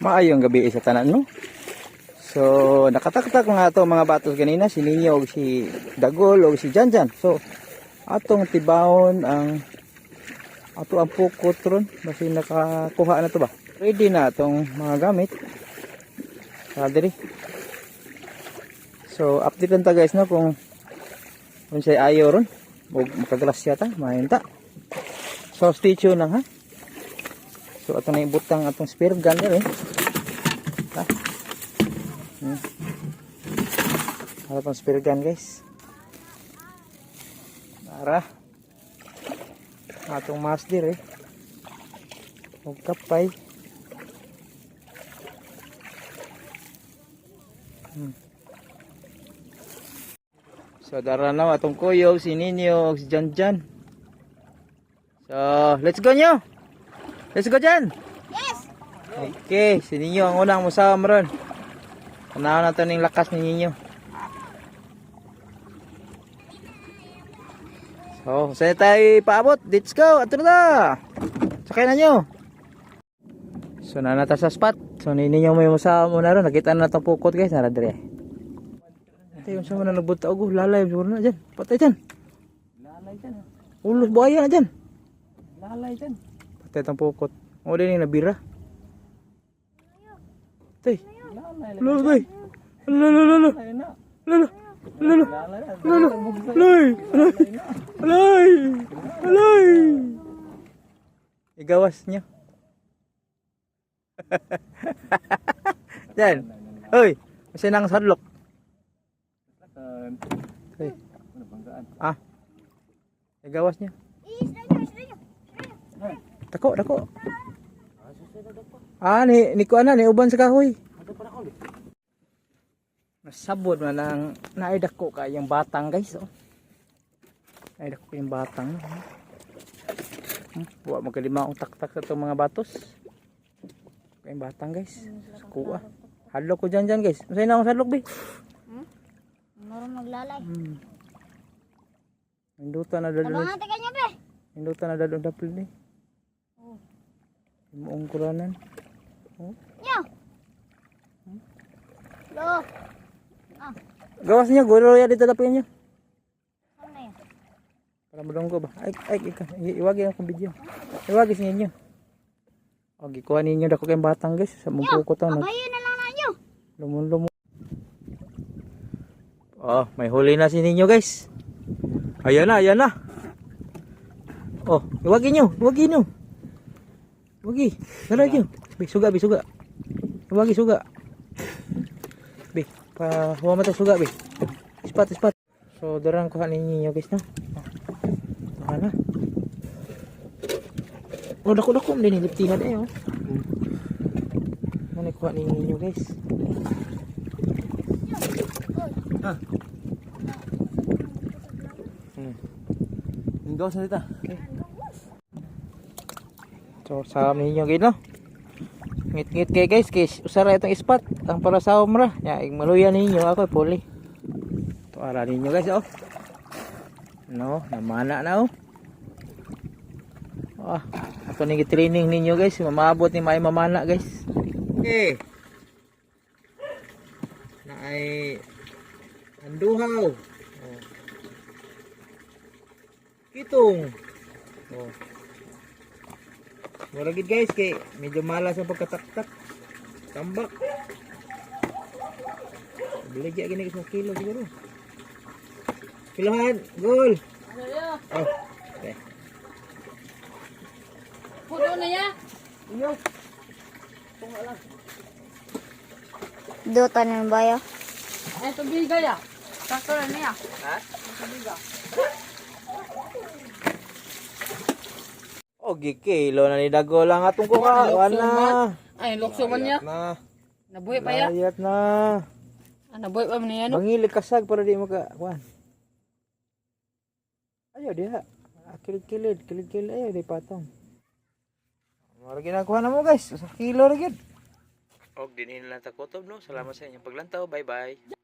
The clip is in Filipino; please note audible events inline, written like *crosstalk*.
Maayong gabi sa tanan no. So nakataktak nga ato mga batos ganina si Ninyo si Dagol og si Janjan. So atong tibahon ang ato ang pukot ron basi nakakuha na to ba. Ready na atong mga gamit. Sa diri. So update lang ta guys no kung kung siya ayo ron og makaglasya ta mahinta. So stay tuned lang ha. So ato na ibutang atong spear gun diri. Ha? Hmm. Atong spear gun guys. Tara. Atong mas diri. Og kapay. Hmm. So dara na atong kuyo si Ninyo ug si Janjan. So let's go nyo. Let's go Jan. Yes! Okay, si Ninyo ang unang musama ron. Tanaw na to ning lakas ni Ninyo. So, saan tayo paabot? Let's go! Ato na! Sakay na nyo! So, nanata sa spot. So, ni Ninyo may musama mo na ron. Nakita na itong pukot guys. Nara dire. Ito yung sama na nagbunta ako. Lalay, siguro na dyan. Patay dyan. Lalay dyan. Ulos buhaya na dyan. Lalay dyan. Itong pukot. O, din yung nabira. Tay. Lalo, tay. Lalo, lalo, lalo. Lalo. Lalo. Lalo. Lay. Lay. Lay. Igawas niyo. *laughs* Yan. Hoy, kasi nang sadlok. Hoy. Ah. Igawas niyo. Isda nyo, isda nyo. Dako, dako. Ah, ni ni ko ana ni uban sa kahoy. Nasabod man ang naidak ko kayang batang guys oh. Naidak ko yung batang. Hmm, wa magalima ang taktak sa itong mga batos. Kayang batang guys. Kuha. Hadlok ko dyan dyan guys. Masaya na akong sadlok be. Marunong maglalay. Hmm. Induta na dalo. Abangan tika nyo, be. Induta na dalo dapil ni. Oh. Muong kuranan. Nyo. Lo. Ah, Gawas niyo, guro ya dito saan na yun? Para madong ko ba? Ay, ay, iwagi akong video. Iwagi sa inyo. O, gikuha ninyo dako kayong batang guys. Sa mungko ko to. Nag Abayo na lang na nyo. lumon lumon. Oh, may huli na si ninyo guys. Ayan na, ayan na. Oh, iwagi nyo, iwagi nyo. Iwagi, dala nyo. Bi, suga, bi, suga. Iwagi, suga. Bi, pa, huwa mata suga, bi. Ispat, ispat. So, darang kuha ninyo guys, no? Oh, na. Oh, dako, dako. Hindi niliptihan eh, oh. Ano kuha ninyo guys? Ah. Hmm. Hinggaw sa dita. Okay. So, sa ninyo guys, no? Ngit-ngit kay guys, kay usara itong ispat. Ang para sa umra. Ya, ing maluya ninyo ako puli. To ara ninyo guys, oh. No, namana na oh. Ah, ako nang training ninyo guys, mamabot ni may mamana guys. Okay. Na ay anduhaw. Oh. Kitong. Oh. Mura gid guys kay medyo malas ang pagkataktak. Tambak. Beligya gini sa kilo siguro. Kilohan, gol. Oh. Okay. Puno na ya. Duta na ba yun? Ay, tubiga ya. Sakto na niya. Oh, gikilo na ni Dago lang atong kuha. Wala. Ay, lukso man niya. Na. Nabuhi pa ya. Ayat na. Ah, nabuhi pa man niya. No? Mangilig kasag para di maka kuan. Ayo dia. Kilid-kilid, kilid-kilid ayo di patong. Mara ginakuha na mo guys. Sa kilo ra gyud. Og dinhin lang ta kutob no. Salamat sa inyong paglantaw. Bye-bye.